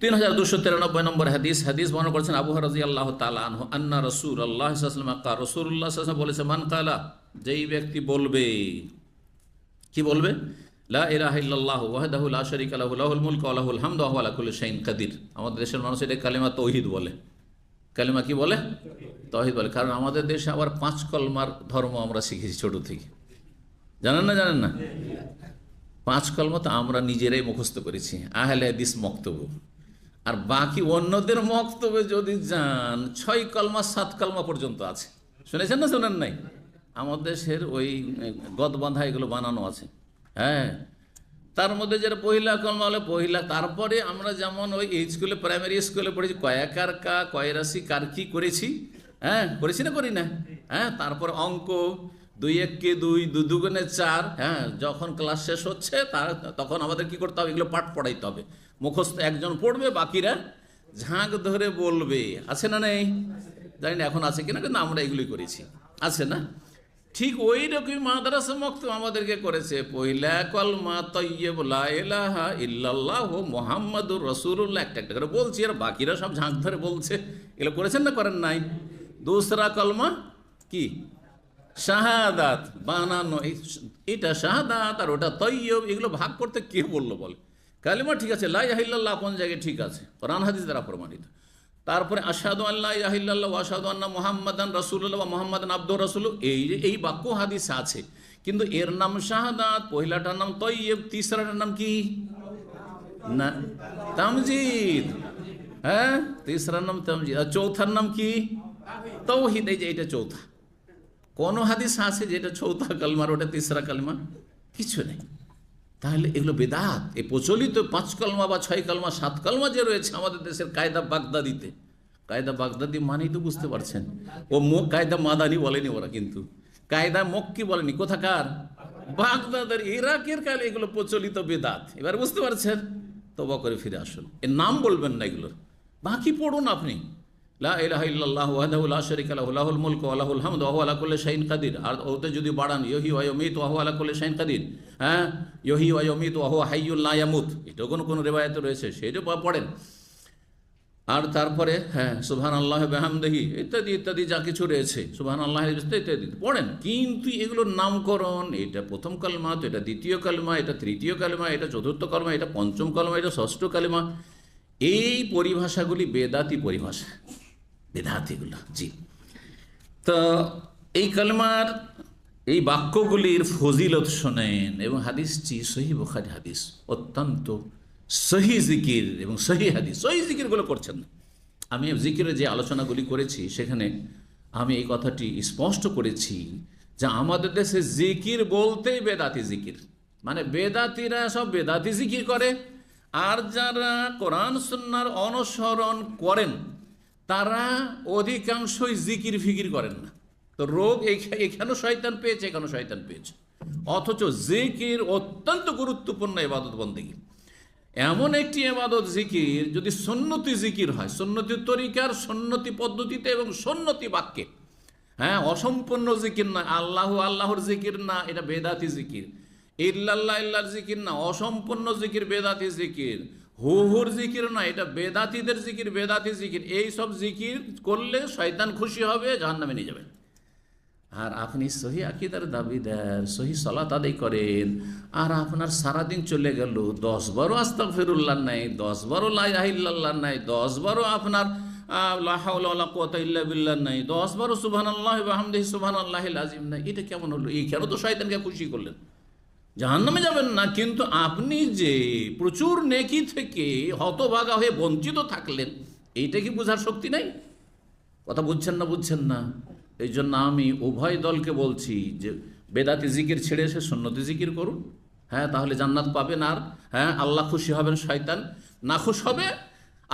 তিন হাজার দুশো তিরানব্বই নম্বর হাদিস হাদিস বর্ণনা করেছেন আবু রাজি আল্লাহ তালা আনহু, আন্না রসুল আল্লাহ আক্কা রসুল্লাহ বলেছে, মান কালা যেই ব্যক্তি বলবে। কি বলবে? লা ইলাহা ইল্লাল্লাহু ওয়াহদাহু লা শারীকা লাহু, লাহুল মুলকু ওয়া লাহুল হামদু ওয়া আলা কুল্লি শাইইন কাদির। আমাদের দেশের মানুষ এটা কালিমা তৌহিদ বলে। কালিমা কি বলে? তৌহিদ বলে। কারণ আমাদের দেশে আবার পাঁচ কলমার ধর্ম আমরা শিখেছি ছোট থেকে। জানেন না জানেন না? পাঁচ কলমা তো আমরা নিজেরাই মুখস্থ করেছি। আহলে হাদিস মক্তব্য আর বাকি অন্যদের মক্তব্যে যদি যান, ছয় কলমা, সাত কলমা পর্যন্ত আছে। শুনেছেন না, শোনেন নাই? আমাদের দেশের ওই গদ বাঁধা এগুলো বানানো আছে। হ্যাঁ। তার মধ্যে যেটা পহিলা কলমা হলে পহিলা, তারপরে আমরা যেমন ওই স্কুলে, প্রাইমারি স্কুলে পড়েছি কয়াকার কা কয়রাশি কার কি করেছি হ্যাঁ করেছি না করি না? হ্যাঁ তারপর অঙ্ক, দুই এককে দুই, দু দুগুণে চার হ্যাঁ যখন ক্লাস শেষ হচ্ছে, তার, তখন আমাদের কি করতে হবে? এগুলো পাঠ পড়াইতে হবে। মুখস্থ একজন পড়বে, বাকিরা ঝাঁক ধরে বলবে। আছে না নেই? জানি না, এখন আছে কিনা, কিন্তু আমরা এগুলি করেছি। আছে না? ঠিক ওই রকমই মাদ্রাসা মক্ত আমাদেরকে করেছে। পহিলা কলমা ইলাহা ইল্লাল্লাহ মোহাম্মদুর রসুল্লাহ একটা একটা করে বলছি, আর বাকিরা সব ঝাঁক ধরে বলছে। এগুলো করেছেন না, করেন নাই? দোসরা কলমা কি? শাহাদাত, বানানো। এটা শাহাদাত আর ওটা তৈয়ব, এগুলো ভাগ করতে কে বলল বলে? কালিমা ঠিক আছে লাই আহিল্লাহ কোন জায়গায় ঠিক আছে? কোরআন হাদিস দ্বারা প্রমাণিত। তারপরে আসাদু আল্লাহ ইয়াহিল্লাহ আসাদু আন্না মোহাম্মদান রসুল্লাহ বা মোহাম্মদান আব্দুর রসুল এই এই বাক্য হাদিস আছে। কিন্তু এর নাম শাহাদাত, পহিলাটার নাম তৈয়ব, তিসরাটার নাম কি? না, তামজিদ। হ্যাঁ তিসরার নাম তামজিদ। আর চৌথার নাম কি? তৌহিদ। এই যে এটা চৌথা। কোন হাদিস আছে যেটা চৌথা কালমার, ওটা তিসরা কালমা? কিছু নেই। তাহলে এগুলো বেদাত। এ প্রচলিত পাঁচ কলমা বা ছয় কলমা, সাত কলমা যে রয়েছে আমাদের দেশের কায়দা বাগদাদিতে। কায়দা বাগদাদি মানেই তো বুঝতে পারছেন। ও মুখ কায়দা মাদানি বলেনি ওরা কিন্তু। কায়দা মক্কি বলেনি। কোথাকার? বাগদাদের, ইরাকের কালে এগুলো প্রচলিত বেদাত। এবার বুঝতে পারছেন? তবা করে ফিরে আসুন। এর নাম বলবেন না এগুলোর। বাকি পড়ুন আপনি। কাদির। আর ওতে যদি বাড়ান ইহি ওয়া ইউমিতু ওয়া হুয়া আলা কুল্লি শাইইন কাদির। হ্যাঁ? ইহি ওয়া ইউমিতু ওয়া হুয়া হাইয়ুল লা ইয়ামুত। এটাও কোনো কোনো রিওয়ায়াতে রয়েছে, সেটাও পড়েন। আর তারপরে হ্যাঁ সুবহান আল্লাহ বেহামদেহি, ইত্যাদি ইত্যাদি যা কিছু রয়েছে সুবহান আল্লাহ ইত্যাদি পড়েন। কিন্তু এগুলোর নামকরণ, এটা প্রথম কালমা, তো এটা দ্বিতীয় কালমা, এটা তৃতীয় কালমা, এটা চতুর্থ কালমা, এটা পঞ্চম কালমা, এটা ষষ্ঠ কালমা, এই পরিভাষাগুলি বেদাতি পরিভাষা। বেদাতিগুলো জি। তো এই কালমার, এই বাক্যগুলির ফজিলত শোনেন এবং হাদিসটি সহি বখারি হাদিস, অত্যন্ত সহি জিকির এবং সহি হাদিস, সহি জিকিরগুলো করছেন না। আমি জিকিরের যে আলোচনাগুলি করেছি, সেখানে আমি এই কথাটি স্পষ্ট করেছি যে আমাদের দেশে জিকির বলতেই বেদাতি জিকির। মানে বেদাতিরা সব বেদাতি জিকির করে, আর যারা কোরআন সন্ন্যার অনুসরণ করেন তারা অধিকাংশই জিকির ফিকির করেন না। তো রোগ এখানেও শয়তান পেয়েছে, এখানেও শয়তান পেয়েছে। অথচ জিকির অত্যন্ত গুরুত্বপূর্ণ এবাদত বন্দেগী। এমন একটি এবাদত জিকির, যদি সন্নতি জিকির হয় সন্নতি তরিকার সন্নতি পদ্ধতিতে এবং সন্নতি বাক্যে হ্যাঁ অসম্পূর্ণ জিকির না আল্লাহ আল্লাহর জিকির না, এটা বেদাতি জিকির। ইল্লাল্লাহ ইল্লার জিকির না, অসম্পূর্ণ জিকির, বেদাতি জিকির। হুহুর জিকির না এটা বেদাতিদের জিকির, বেদাতি জিকির। এই সব জিকির করলে শয়তান খুশি হবে, জাহান্নামে নিয়ে যাবে। আর আপনি সহি আকিদার দাবিদার সহি সলাত আদায় করেন, আর আপনার সারাদিন চলে গেল, দশ বারো আস্তাক ফেরুল্লাহ নাই, দশ বারো লাইল্লাহ নাই, দশ বারো আপনার নাই, দশ বারো সুবহান আল্লাহ সুবহান আল্লাহ আজিম নাই। এটা কেমন হলো? এই কেন তো শয়তানকে খুশি করলেন? জাহান্নামে যাবেন না, কিন্তু আপনি যে প্রচুর নেকি থেকে হতভাগা হয়ে বঞ্চিত থাকলেন, এইটা কি বোঝার শক্তি নাই? কথা বুঝছেন না বুঝছেন না। এই জন্য আমি উভয় দলকে বলছি যে, বেদাতি জিকির ছেড়ে এসে সন্ন্যতি জিকির করুন। হ্যাঁ তাহলে জান্নাত পাবেন আর হ্যাঁ আল্লাহ খুশি হবেন শয়তান। না খুশ হবে,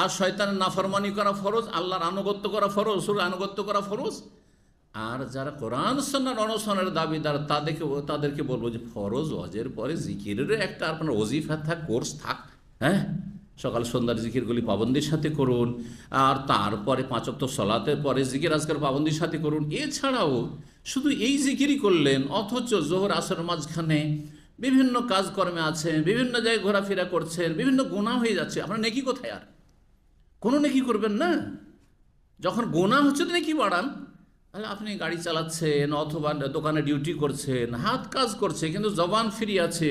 আর শয়তানের নাফরমানি করা ফরজ, আল্লাহর আনুগত্য করা ফরজ সুর আনুগত্য করা ফরজ। আর যারা কোরআন সন্ন্যার অনশনের দাবিদার, তাদেরকে তাদেরকে বলব যে ফরজ অজের পরে জিকিরের একটা আপনার ওজিফা থাক, কোর্স থাক হ্যাঁ? সকাল সন্ধ্যার জিকিরগুলি পাবন্দির সাথে করুন, আর তারপরে পাঁচক্ত সলাতের পরে জিকির আজকের পাবন্দির সাথে করুন। এছাড়াও শুধু এই জিকিরই করলেন, অথচ জোহর আসর মাঝখানে বিভিন্ন কাজকর্মে আছেন বিভিন্ন জায়গায় ঘোরাফেরা করছেন, বিভিন্ন গোনা হয়ে যাচ্ছে। আপনার নেকি কোথায় আর? কোনো নেকি করবেন না? যখন গোনা হচ্ছে তো নাকি বাড়ান। তাহলে আপনি গাড়ি চালাচ্ছেন অথবা দোকানে ডিউটি করছেন, হাত কাজ করছে, কিন্তু জবান ফ্রি আছে।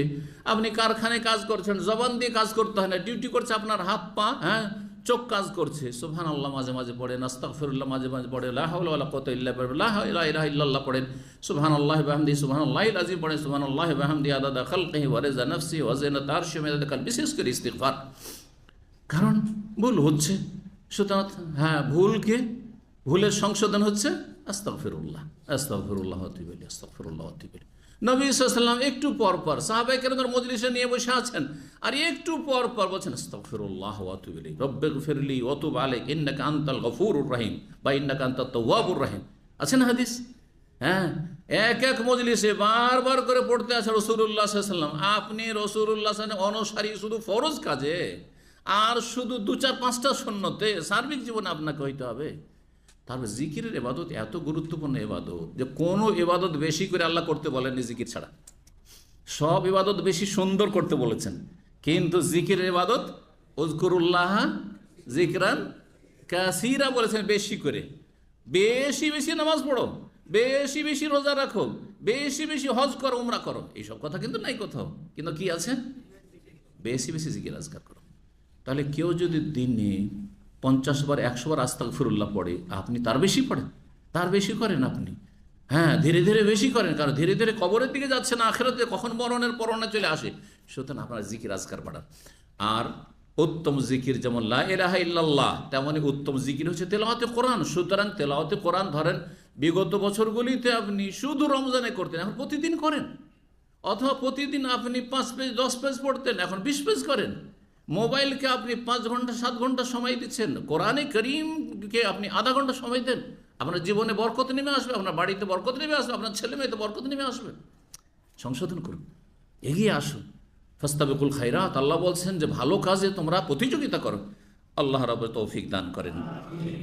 আপনি কারখানায় কাজ করছেন, জবান দিয়ে কাজ করতে হয় না ডিউটি করছে আপনার হাত পা হ্যাঁ? চোখ কাজ করছে। সুবহান আল্লাহ মাঝে মাঝে পড়েন, আস্তাগফিরুল্লাহ, মাঝে মাঝে পড়ে লা হাওলা ওয়ালা কুওয়াতা ইল্লা বিল্লাহ, লা ইলাহা ইল্লাল্লাহ পড়েন। সুবহান আল্লাহ বিহামদি সুবহান আল্লাহিল আযীম পড়েন সুবহান আল্লাহ বিহামদি আদাদা খালকিহি ওয়া রিজা নাফসি ওয়া জিনাত আরশি মিদাদ বিশেষ করে ইস্তিগফার। কারণ ভুল হচ্ছে। সুতরাং হ্যাঁ ভুলকে ভুলের সংশোধন হচ্ছে আস্তাগফিরুল্লাহ আস্তাগফিরুল্লাহ অতিবেলি আস্তাগফিরুল্লাহ অতিবেলি নবী একটু পর পর সাহাবাই কেরামের মজলিসে নিয়ে বসে আছেন আর একটু পর পর বলছেন, আস্তাগফিরুল্লাহ ওয়াতুবিলি রব্বিগ ফিরলি গফুরুর রহিম বা ইন্নাকা আনতাত তাওয়াবুর রহিম। আছে না হাদিস? হ্যাঁ এক এক মজলিসে বারবার করে পড়তে আছে রসুল্লাহ সাল্লাম আপনি রসুল্লাহ অনুসারী শুধু ফরজ কাজে, আর শুধু দু চার পাঁচটা শূন্যতে সার্বিক জীবনে আপনাকে হইতে হবে। তারপর জিকিরের এবাদত এত গুরুত্বপূর্ণ এবাদত যে কোনো এবাদত বেশি করে আল্লাহ করতে বলেননি জিকির ছাড়া। সব ইবাদত বেশি সুন্দর করতে বলেছেন। কিন্তু জিকিরের ইবাদত উজকুরুল্লাহ জিকরান কাসিরা বলেছেন বেশি করে। বেশি বেশি নামাজ পড়ো, বেশি বেশি রোজা রাখো, বেশি বেশি হজ করো, উমরা করো। এইসব কথা কিন্তু নাই কোথাও। কিন্তু কি আছে? বেশি বেশি জিকির আজকার করো। তাহলে কেউ যদি দিনে পঞ্চাশ বার, একশো বার আস্তাক ফিরুল্লাহ পড়ে। আপনি তার বেশি পড়েন। তার বেশি করেন আপনি। হ্যাঁ ধীরে ধীরে বেশি করেন। কারণ ধীরে ধীরে কবরের দিকে যাচ্ছে না, আখেরাতে কখন মরণের পরনে চলে আসে। সুতরাং আপনার জিকির আজকার বাড়ান। আর উত্তম জিকির যেমন লা ইলাহা ইল্লাল্লাহ তেমনই উত্তম জিকির হচ্ছে তেলাওয়াতে কোরআন। সুতরাং তেলাওয়াতে কোরআন ধরেন, বিগত বছরগুলিতে আপনি শুধু রমজানে করতেন, এখন প্রতিদিন করেন। অথবা প্রতিদিন আপনি পাঁচ পেজ, দশ পেজ পড়তেন, এখন বিশ পেজ করেন। মোবাইলকে আপনি পাঁচ ঘণ্টা, সাত ঘণ্টা সময় দিচ্ছেন। কোরআনে করিমকে আপনি আধা ঘণ্টা সময় দেন। আপনার জীবনে বরকত নেমে আসবে, আপনার বাড়িতে বরকত নেমে আসবে, আপনার ছেলে মেয়েতে বরকত নেমে আসবে। সংশোধন করুন। এগিয়ে আসুন। ফস্তাবেকুল খাইরাত আল্লাহ বলছেন যে, ভালো কাজে তোমরা প্রতিযোগিতা করো। আল্লাহ রব তৌফিক দান করেন।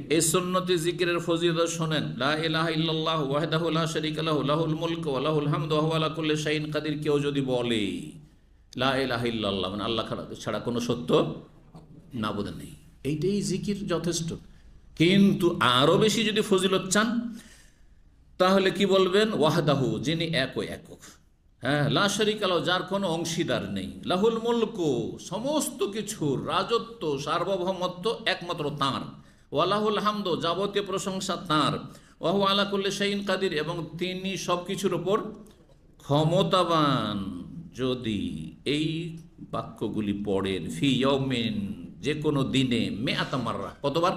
এই সুন্নতি জিকিরের ফজিলত শোনেন। লা ইলাহা ইল্লাল্লাহ ওয়াহদাহু লা শারীকা লাহু, লাহুল মুলক ওয়া লাহুল হামদু ওয়া আলা কুল্লি শাইইন কাদির। কেউ যদি বলে লা ইলাহা ইল্লাল্লাহ মানে আল্লাহ ছাড়া কোনো সত্য না বোধ নেই। এইটাই জিকির যথেষ্ট। কিন্তু আরও বেশি যদি ফজিলত চান, তাহলে কি বলবেন? ওয়াহদাহু, যিনি এক একক। হ্যাঁ লা শরিকাল যার কোনো অংশীদার নেই। লাহুল মুলক, সমস্ত কিছুর রাজত্ব, সার্বভৌমত্ব একমাত্র তাঁর। ওয়ালাহুল হামদ, যাবতীয় প্রশংসা তাঁর। ওয়াহু আলাকুল্লি শাইন কাদির, এবং তিনি সব কিছুর ওপর ক্ষমতাবান। যদি এই বাক্যগুলি পড়েন, ফি ইয়মিন যে কোনো দিনে মে আতামাররা কতবার?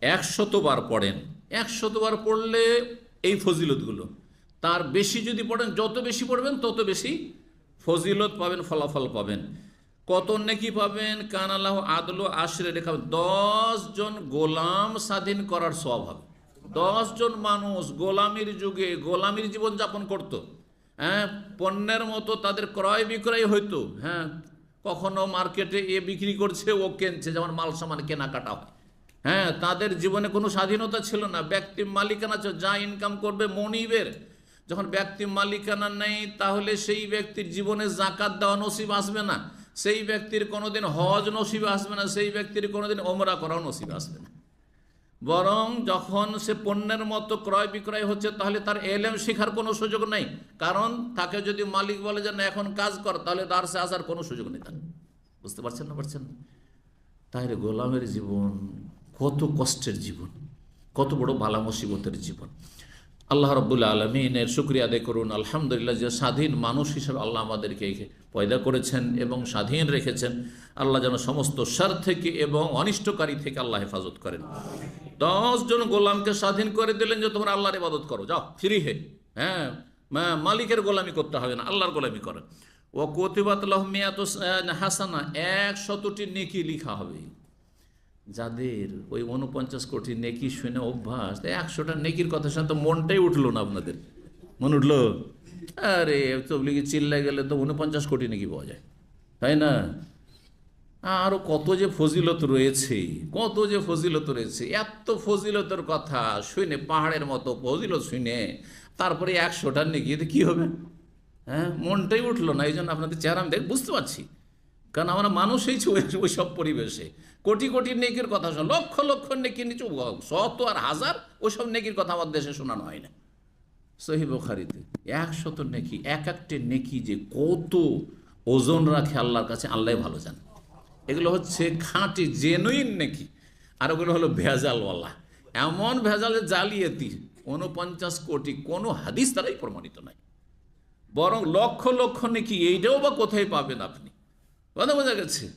একশতবার পড়েন। একশতবার পড়লে এই ফজিলতগুলো। তার বেশি যদি পড়েন, যত বেশি পড়বেন, তত বেশি ফজিলত পাবেন, ফলাফল পাবেন। কত নেকি পাবেন? কান আল্লাহ আদল আশরে রেখা দশ জন গোলাম স্বাধীন করার স্বভাব দশ জন মানুষ গোলামির যুগে গোলামির জীবন যাপন করত। হ্যাঁ পণ্যের মতো তাদের ক্রয় বিক্রয় হইতো হ্যাঁ। কখনো মার্কেটে এ বিক্রি করছে, ও কেনছে, যেমন মাল সামান কেনাকাটা হয়। হ্যাঁ তাদের জীবনে কোনো স্বাধীনতা ছিল না। ব্যক্তি মালিকানা যা ইনকাম করবে মনিবের। যখন ব্যক্তি মালিকানা নেই, তাহলে সেই ব্যক্তির জীবনে জাকাত দেওয়া নসিব আসবে না। সেই ব্যক্তির কোনোদিন হজ নসিব আসবে না, সেই ব্যক্তির কোনোদিন ওমরা করাও নসিব আসবে না। বরং যখন সে পণ্যের মতো ক্রয় বিক্রয় হচ্ছে, তাহলে তার এলেম শেখার কোনো সুযোগ নেই। কারণ তাকে যদি মালিক বলে যে, না, এখন কাজ কর, তাহলে তার সে আসার কোনো সুযোগ নেই তার। বুঝতে পারছেন না পারছেন? না তাহলে গোলামের জীবন, কত কষ্টের জীবন, কত বড় বালা মুসিবতের জীবন। আল্লাহ রব্বুল্লা আলমিনের শুক্রিয়া আদায় করুন। আলহামদুলিল্লাহ, যে স্বাধীন মানুষ হিসেবে আল্লাহ আমাদেরকে পয়দা করেছেন এবং স্বাধীন রেখেছেন। আল্লাহ যেন সমস্ত সার থেকে এবং অনিষ্টকারী থেকে আল্লাহ হেফাজত করেন। জন গোলামকে স্বাধীন করে দিলেন যে তোমরা আল্লাহর ইবাদত করো, যাও ফ্রি হে। হ্যাঁ মালিকের গোলামি করতে হবে না, আল্লাহর গোলামি করে। ও কতিবাত মিয়াত হাসানা এক শতটি নেকি লিখা হবে। যাদের ওই উনপঞ্চাশ কোটি নেকি শুনে অভ্যাস একশোটা নেকির কথা শুনে তো মনটাই উঠল না আপনাদের। মন উঠল? আরে, তবলিগে চিল্লাই গেলে তো উনপঞ্চাশ কোটি নেকি পাওয়া যায়। তাই না? আরও কত যে ফজিলত রয়েছে, কত যে ফজিলত রয়েছে, এত ফজিলতের কথা শুনে, পাহাড়ের মতো ফজিলত শুনে তারপরে একশোটা এতে কী হবে? হ্যাঁ মনটাই উঠল না এই জন্য আপনাদের চেহারা আমি দেখ, বুঝতে পারছি। কারণ আমরা মানুষ হয়েছি ওই সব পরিবেশে। কোটি কোটি নেকির কথা শোনা, লক্ষ লক্ষ নেকি নিচু, শত আর হাজার ওইসব নেকির কথা আমার দেশে শোনানো হয় না। সহি বোখারিতে একশত নেকি, এক একটি নেকি যে কত ওজন রাখে আল্লাহর কাছে, আল্লাহ ভালো জান। এগুলো হচ্ছে খাঁটি জেনুইন নাকি? আর ওগুলো হলো ভেজালওয়ালা। এমন ভেজালে জালিয়াতি উনপঞ্চাশ কোটি, কোনো হাদিস দ্বারাই প্রমাণিত নাই। বরং লক্ষ লক্ষ নাকি এইটাও বা কোথায় পাবেন আপনি? কথা বোঝা গেছে?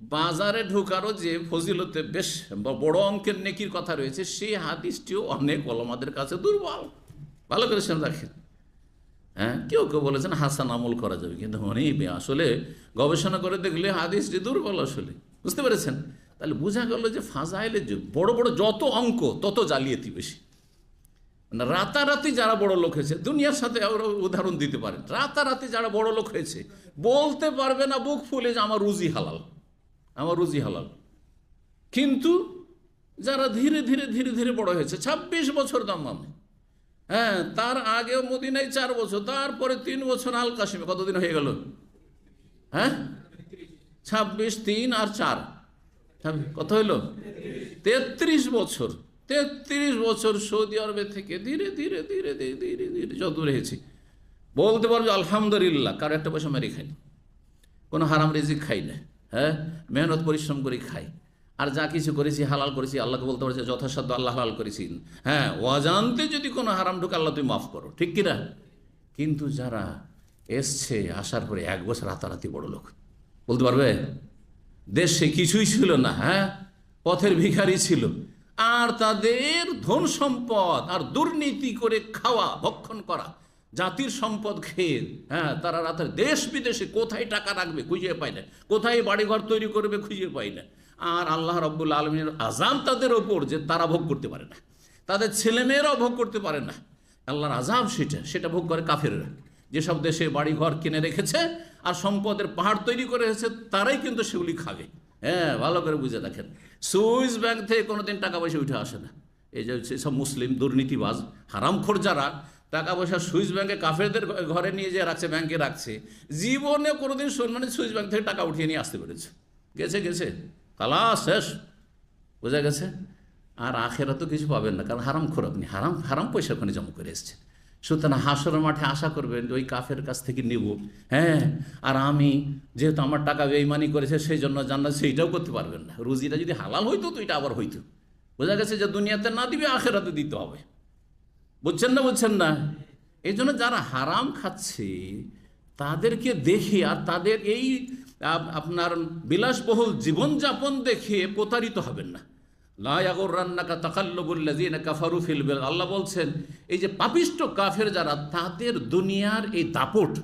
বাজারে ঢোকারও যে ফজিলতে বেশ বড় অঙ্কের নেকির কথা রয়েছে, সেই হাদিসটিও অনেক ওলামাদের কাছে দুর্বল। ভালো করে শুনে রাখেন। হ্যাঁ? কেউ কেউ বলেছেন হাসান আমল করা যাবে, কিন্তু অনেক আসলে গবেষণা করে দেখলে হাদিসটি দুর্বল আসলে। বুঝতে পেরেছেন? তাহলে বোঝা গেল যে ফাজাইলে যে বড় বড় যত অঙ্ক, তত জালিয়াতি বেশি। মানে রাতারাতি যারা বড় লোক হয়েছে, দুনিয়ার সাথে ওরা উদাহরণ দিতে পারেন। রাতারাতি যারা বড় লোক হয়েছে, বলতে পারবে না বুক ফুলে যে আমার রুজি হালাল, আমার রুজি হালাল। কিন্তু যারা ধীরে ধীরে ধীরে ধীরে বড় হয়েছে ২৬ বছর দাম্মাম হ্যাঁ তার আগেও মদিনায় চার বছর, তারপরে তিন বছর আল কাশিমে। কতদিন হয়ে গেল? হ্যাঁ? ছাব্বিশ, তিন আর চার। কত হইল? তেত্রিশ বছর। তেত্রিশ বছর সৌদি আরবে থেকে ধীরে ধীরে ধীরে ধীরে ধীরে ধীরে যত রয়েছি। বলতে পারব আলহামদুলিল্লাহ, কারও একটা পয়সা মেরে খাই কোনো হারাম রিজিক খাই না। হ্যাঁ? মেহনত, পরিশ্রম করে খাই আর যা কিছু করেছি, হালাল করেছি, আল্লাহকে বলতে পারছি, যথাসাধ্য আল্লাহ হালাল করেছি। হ্যাঁ অজান্তে যদি কোনো হারাম ঢুকে, আল্লাহ তুমি মাফ করো। ঠিক কিনা? কিন্তু যারা এসছে, আসার পরে এক বছর রাতারাতি বড় লোক। বলতে পারবে? দেশে কিছুই ছিল না হ্যাঁ? পথের ভিখারি ছিল। আর তাদের ধন সম্পদ আর দুর্নীতি করে খাওয়া, ভক্ষণ করা, জাতির সম্পদ খেয়ে হ্যাঁ তারা রাতের দেশ বিদেশে কোথায় টাকা রাখবে খুঁজে পায় না। কোথায় বাড়িঘর তৈরি করবে খুঁজে পায় না। আর আল্লাহ রব্বুল আলমীর আজাম তাদের ওপর যে তারা ভোগ করতে পারে না। তাদের ছেলেমেয়েরাও ভোগ করতে পারে না। আল্লাহর আজাব সেটা সেটা ভোগ করে কাফেররা। যেসব দেশে বাড়ি ঘর কিনে রেখেছে আর সম্পদের পাহাড় তৈরি করে রেখেছে, তারাই কিন্তু সেগুলি খাবে। হ্যাঁ ভালো করে বুঝে দেখেন। সুইস ব্যাংক থেকে কোনোদিন টাকা পয়সা উঠে আসে না। এই যে সব মুসলিম দুর্নীতিবাজ হারামখোর যারা টাকা পয়সা সুইস ব্যাংকে কাফেরদের ঘরে নিয়ে যে রাখছে, ব্যাংকে রাখছে। জীবনে কোনোদিন মানে সুইস ব্যাংক থেকে টাকা উঠিয়ে নিয়ে আসতে পেরেছে। গেছে গেছে। কালা শেষ। বোঝা গেছে? আর আখেরা তো কিছু পাবেন না, কারণ হারাম খোর আপনি হারাম হারাম পয়সা ওখানে জমা করে এসছেন সুতরাং হাসরের মাঠে আশা করবেন যে ওই কাফের কাছ থেকে নেব। হ্যাঁ আর আমি যেহেতু আমার টাকা বেইমানি করেছে সেই জন্য জান্নাত সেইটাও করতে পারবেন না। রুজিটা যদি হালাল হইতো, তো এটা আবার হইতো। বোঝা গেছে যে দুনিয়াতে না দিবে, আখেরাতে দিতে হবে। বুঝছেন না বুঝছেন না? এই জন্য যারা হারাম খাচ্ছে, তাদেরকে দেখে আর তাদের এই আপনার বিলাসবহুল জীবনযাপন দেখে প্রতারিত হবেন না। লায়াগর রান্নাকা তাকাল্লবুল্লাজিনা কাফারু ফিলবেল আল্লাহ বলছেন, এই যে পাপিষ্ট কাফের যারা, তাদের দুনিয়ার এই দাপট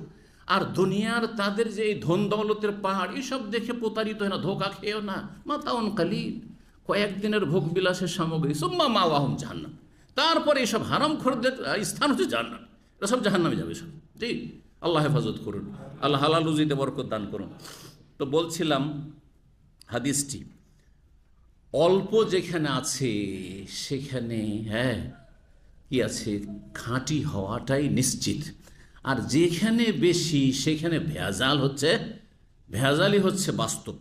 আর দুনিয়ার তাদের যে এই ধন দৌলতের পাহাড়, এসব দেখে প্রতারিত হয় না, ধোকা খেয়েও না। মাতাউন কালিল। কয়েকদিনের ভোগ বিলাসের সামগ্রী। সুম্মা মা ওয়াহম জাহান্নাম। তারপরে এইসব হারাম খোরদের স্থান হচ্ছে জাহান্নাম। এরা সব জাহান্নামে যাবে সব। জি। আল্লাহ হেফাজত করুন। আল্লাহ হালাল রুজিতে বরকত দান করুন। তো বলছিলাম হাদিসটি, অল্প যেখানে আছে সেখানে হ্যাঁ কি আছে? খাঁটি হওয়াটাই নিশ্চিত। আর যেখানে বেশি সেখানে ভেজাল হচ্ছে, ভেজালই হচ্ছে বাস্তব।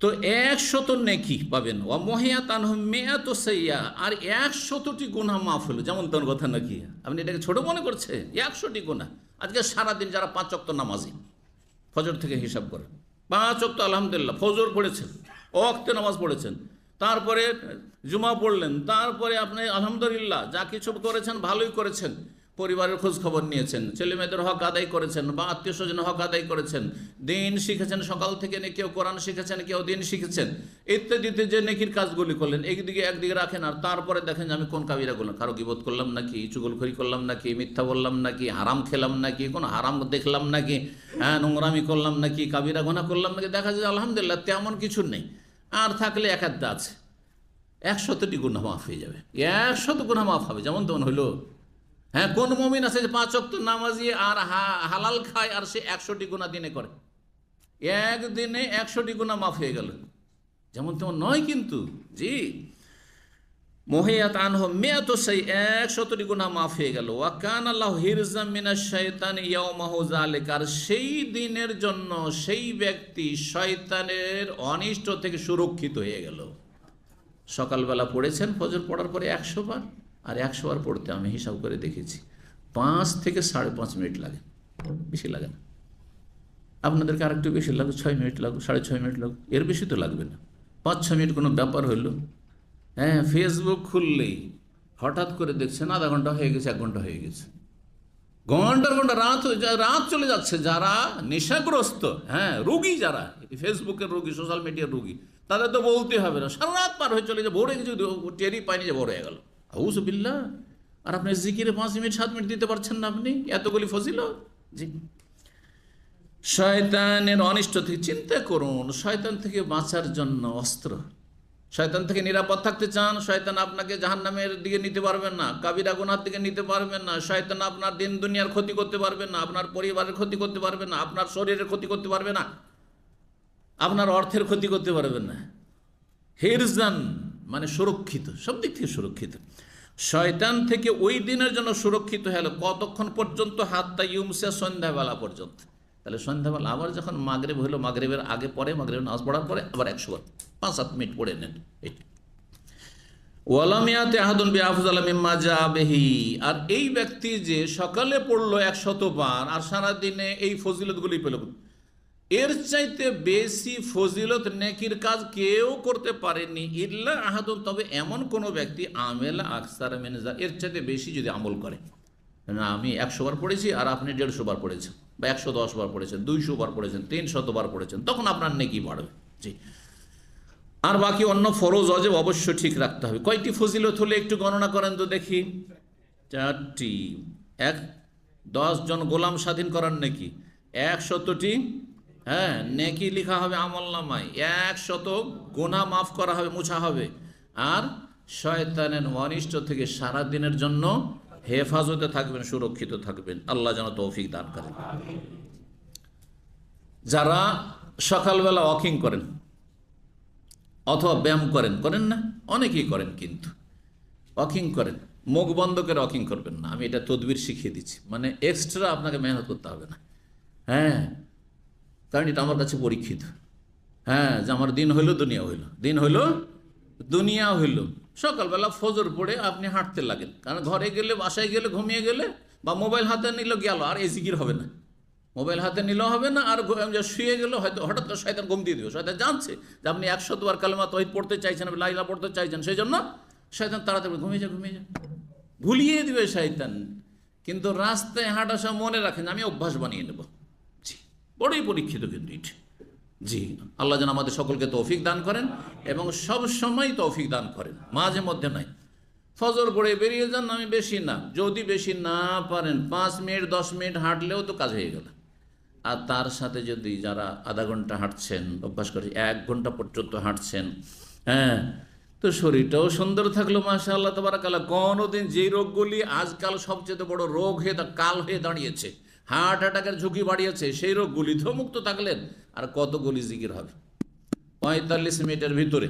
তো একশত নেকি পাবেন। ও মহিয়া তান মেয়া তো সেইয়া। আর একশতটি গুণা মাফ হলো। যেমন তোর কথা নাকি? আপনি এটাকে ছোট মনে করছে একশোটি গুণা আজকে সারাদিন যারা পাঁচ অক্ত নামাজি, ফজর থেকে হিসাব করে। পাঁচ অক্ত আলহামদুলিল্লাহ, ফজর পড়েছেন অক্তে নামাজ পড়েছেন। তারপরে জুমা পড়লেন, তারপরে আপনি আলহামদুলিল্লাহ, যা কিছু করেছেন ভালোই করেছেন। পরিবারের খোঁজ খবর নিয়েছেন ছেলে মেয়েদের হক আদায় করেছেন বা আত্মীয় স্বজনের হক আদায় করেছেন, দিন শিখেছেন, সকাল থেকে নে কেউ কোরআন শিখেছেন, কেউ দিন শিখেছেন, ইত্যাদিতে যে নেকির কাজগুলি করলেন, একদিকে একদিকে রাখেন, আর তারপরে দেখেন আমি কোন কাবিরা করলাম কারও গিবোধ করলাম নাকি, চুগলখড়ি করলাম নাকি, মিথ্যা বললাম নাকি, হারাম খেলাম নাকি, কোনো হারাম দেখলাম নাকি হ্যাঁ নোংরামি করলাম নাকি, কাবিরা গোনা করলাম নাকি, দেখা যায় আলহামদুলিল্লাহ তেমন কিছু নেই, আর থাকলে এক আধটা আছে, একশতটি গুণা মাফ হয়ে যাবে, একশত গুণা মাফ হবে, যেমন তেমন হইল। হ্যাঁ কোন মমিন আছে যে পাঁচ অক্ত নামাজি আর হালাল খায় আর সে একশোটি গুণা দিনে করে? একদিনে একশোটি গুণা মাফ হয়ে গেল। যেমন তেমন নয় কিন্তু। জি। মহিয়াত আনহ মেয়াত সেই, একশতটি গুণা মাফ হয়ে গেল। ওয়াকান আল্লাহ হিরজাম মিনা শয়তান ইয়াউমাহু জালিক আর সেই দিনের জন্য সেই ব্যক্তি শয়তানের অনিষ্ট থেকে সুরক্ষিত হয়ে গেল। সকালবেলা পড়েছেন, ফজর পড়ার পরে একশো বার। আর একশো বার পড়তে আমি হিসাব করে দেখেছি। পাঁচ থেকে সাড়ে পাঁচ মিনিট লাগে। বেশি লাগে না। আপনাদেরকে আরেকটু বেশি লাগবে ছয় মিনিট লাগুক, সাড়ে ছয় মিনিট লাগুক, এর বেশি তো লাগবে না। পাঁচ ছ মিনিট কোনো ব্যাপার হইল? হ্যাঁ ফেসবুক খুললেই হঠাৎ করে দেখছেন আধা ঘণ্টা হয়ে গেছে, এক ঘণ্টা হয়ে গেছে। ঘণ্টার ঘণ্টা রাত রাত চলে যাচ্ছে। যারা নেশাগ্রস্ত হ্যাঁ রুগী যারা ফেসবুকের রুগী সোশ্যাল মিডিয়ার রুগী, তাদের তো বলতে হবে না। সারা রাত পার হয়ে চলে যায়, ভোরে কিছু টেরি পায়নি যে ভোর হয়ে গেল। আউসবিল্লা আর আপনি জিকিরে পাঁচ মিনিট, সাত মিনিট দিতে পারছেন না আপনি? এতগুলি ফজিল জি। শয়তানের অনিষ্ট থেকে চিন্তা করুন। শয়তান থেকে বাঁচার জন্য অস্ত্র। শয়তান থেকে নিরাপদ থাকতে চান, শয়তান আপনাকে জাহান্নামের দিকে নিতে পারবেন না, কাবিরা গুনার দিকে নিতে পারবেন না, শয়তান আপনার দিন দুনিয়ার ক্ষতি করতে পারবেন না, আপনার পরিবারের ক্ষতি করতে পারবে না, আপনার শরীরের ক্ষতি করতে পারবে না, আপনার অর্থের ক্ষতি করতে পারবেন না। হেরজান মানে সুরক্ষিত, সব দিক থেকে সুরক্ষিত। শয়তান থেকে ওই দিনের জন্য সুরক্ষিত হলো কতক্ষণ পর্যন্ত হাতটা ইউমসে সন্ধ্যাবেলা পর্যন্ত। তাহলে সন্ধ্যাবেলা আবার যখন মাগরেব হলো, মাগরেবের আগে পরে মাগরেব নামাজ পড়ার পরে আবার একশো পাঁচ সাত মিনিট পড়ে নেন ওয়ালামিয়াতে আহাদুন বি আফজাল মিম্মা জাবেহি আর এই ব্যক্তি যে সকালে পড়ল একশত বার, আর সারাদিনে এই ফজিলতগুলি পেল এর চাইতে বেশি ফজিলত নেকির কাজ কেউ করতে পারেনি, ইল্লা আহাদুন, তবে এমন কোনো ব্যক্তি আমেলা আকসার মেনজা, এর চাইতে বেশি যদি আমল করে। না, আমি একশো বার পড়েছি আর আপনি দেড়শো বার পড়েছেন বা একশো দশ বার পড়েছেন, দুইশো বার পড়েছেন, তিনশত বার পড়েছেন, তখন আপনার নেকি বাড়বে। জি। আর বাকি অন্য ফরজ, অজেব অবশ্য ঠিক রাখতে হবে। কয়টি ফজিলত হলে একটু গণনা করেন তো দেখি। চারটি। এক, দশ জন গোলাম স্বাধীন করার নাকি। একশতটি হ্যাঁ নেকি লেখা হবে আমল নামায়। একশত গোনা মাফ করা হবে, মুছা হবে। আর শয়তানের অনিষ্ট থেকে সারা দিনের জন্য হেফাজতে থাকবেন, সুরক্ষিত থাকবেন। আল্লাহ যেন তৌফিক দান করেন। যারা সকালবেলা ওয়াকিং করেন অথবা ব্যায়াম করেন করেন না? অনেকেই করেন কিন্তু। ওয়াকিং করেন। মুখ বন্ধ করে ওয়াকিং করবেন না। আমি এটা তদবির শিখিয়ে দিচ্ছি। মানে এক্সট্রা আপনাকে মেহনত করতে হবে না। হ্যাঁ কারণ এটা আমার কাছে পরীক্ষিত। হ্যাঁ যে আমার দিন হইল, দুনিয়া হইল। দিন হইল, দুনিয়া হইল। সকালবেলা ফজর পড়ে আপনি হাঁটতে লাগেন। কারণ ঘরে গেলে, বাসায় গেলে, ঘুমিয়ে গেলে বা মোবাইল হাতে নিল গেল, আর এই জিকির হবে না। মোবাইল হাতে নিলেও হবে না, আর শুয়ে গেলেও হয়তো হঠাৎ করে শয়তান ঘুম দিয়ে দিবে। শয়তান জানছে যে আপনি একশো দুবার কালেমা তহিদ পড়তে চাইছেন লাইলা পড়তে চাইছেন সেই জন্য শয়তান তাড়াতাড়ি ঘুমিয়ে যা ঘুমিয়ে যা। ভুলিয়ে দিবে শয়তান। কিন্তু রাস্তায় হাঁটা সব মনে রাখেন আমি অভ্যাস বানিয়ে নেব। বড়ই পরীক্ষিত কিন্তু এটা। জি, আল্লাহ যেন আমাদের সকলকে তৌফিক দান করেন এবং সব সময় তৌফিক দান করেন, মাঝে মধ্যে নাই। ফজর পড়ে বেরিয়ে যান, আমি বেশি না, যদি বেশি না পারেন, পাঁচ মিনিট, দশ মিনিট হাঁটলেও তো কাজ হয়ে গেল। আর তার সাথে যদি যারা আধা ঘণ্টা হাঁটছেন, অভ্যাস করে, এক ঘণ্টা পর্যন্ত হাঁটছেন হ্যাঁ তো শরীরটাও সুন্দর থাকল মাসা আল্লাহ তবরাকাল্লাহ। কোনোদিন যে রোগগুলি আজকাল সবচেয়ে বড় রোগ হয়ে, কাল হয়ে দাঁড়িয়েছে হার্ট অ্যাটাকের ঝুঁকি বাড়িয়েছে, সেই রোগগুলি তো মুক্ত থাকলেন। আর কতগুলি জিকির হবে? পঁয়তাল্লিশ মিনিটের ভিতরে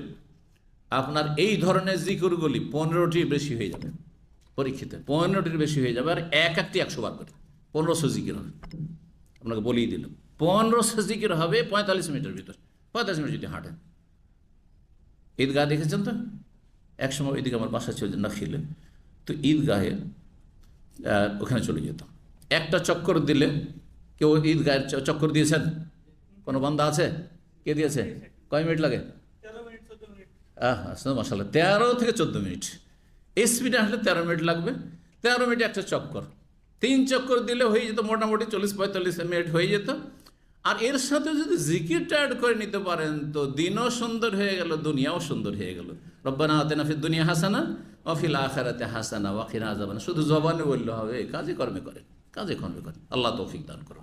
আপনার এই ধরনের জিকিরগুলি পনেরোটির বেশি হয়ে যাবে পরীক্ষিত। পনেরোটির বেশি হয়ে যাবে, আর এক একটি একশো বার করে। পনেরোশো জিকির হবে। আপনাকে বলেই দিলাম, পনেরোশো জিকির হবে পঁয়তাল্লিশ মিনিটের ভিতরে। পঁয়তাল্লিশ মিনিট যদি হাঁটেন। ঈদগাহ দেখেছেন তো? একসময় ওইদিকে আমার বাসা ছিল না খেলে তো ঈদগাহে ওখানে চলে যেতাম। একটা চক্কর দিলে কেউ ঈদগাহের চক্কর দিয়েছেন? কোনো বান্দা আছে? কে দিয়েছে? কয় মিনিট লাগে? আহ মাসাল্লাহ তেরো থেকে চোদ্দ মিনিট। স্পিডে আসলে তেরো মিনিট লাগবে। তেরো মিনিট একটা চক্কর। তিন চক্কর দিলে হয়ে যেত মোটামুটি চল্লিশ পঁয়তাল্লিশ মিনিট হয়ে যেত। আর এর সাথে যদি জিকিরটা অ্যাড করে নিতে পারেন তো দিনও সুন্দর হয়ে গেল দুনিয়াও সুন্দর হয়ে গেল। রব্বানা হাতে নাফির দুনিয়া হাসানা অফিল আখারাতে হাসানা ওয়াকিনা আজাবানা শুধু জবানে বললে হবে কাজে কর্মে করেন। কাজে কর্মে করে। আল্লাহ তৌফিক দান করো